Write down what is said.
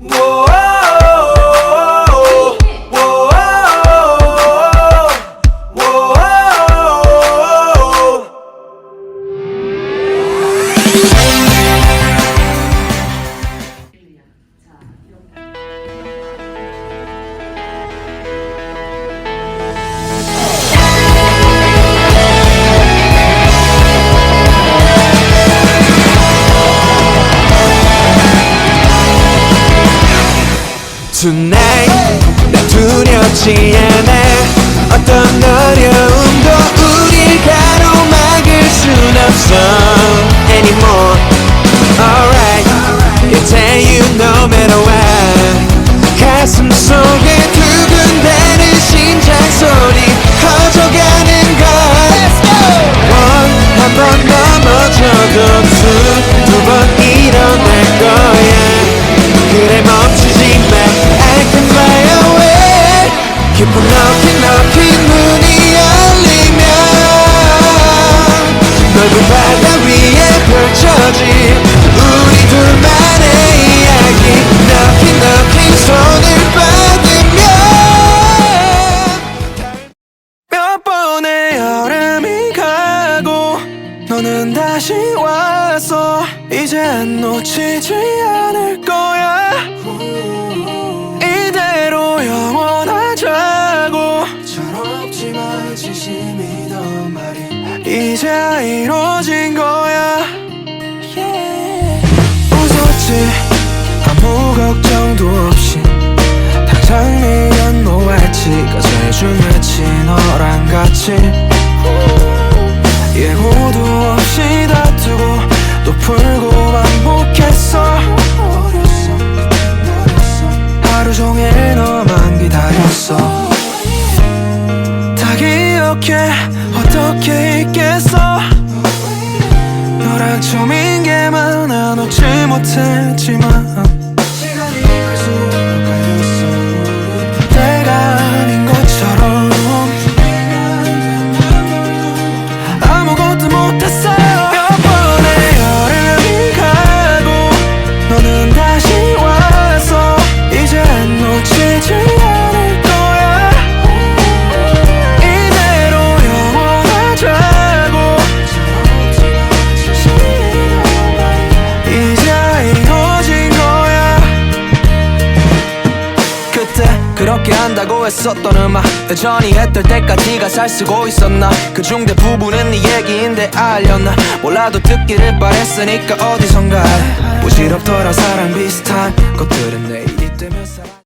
Whoa. Tonight 난 두렵지 않아 어떤 어려 깊은 knocking knocking 문이 열리면 넓은 바다 위에 펼쳐진 우리 둘만의 이야기. knocking knocking 손을 뻗으면 몇 번의 여름이 가고 너는 다시 왔어 이젠 놓치지 않을 거야 이 이제 이루어진 거야. yeah. 웃었지? 아무 걱정도 없이 당장 내년 노알치가 제일 중요했지 너랑 같이. 예고도 없이 다투고 또 풀고 반복했어. 하루 종일 너 처음인 게 많아 놓지 못했지만 한다고 했었던 음악 여전히 했던 때까지가 잘 쓰고 있었나? 그 중 대 부분은 네 얘기인데 알렸나? 몰라도 듣기를 바랬으니까 어디선가. 부질없더라 사랑 비슷한 것들은 내일이 되면 사랑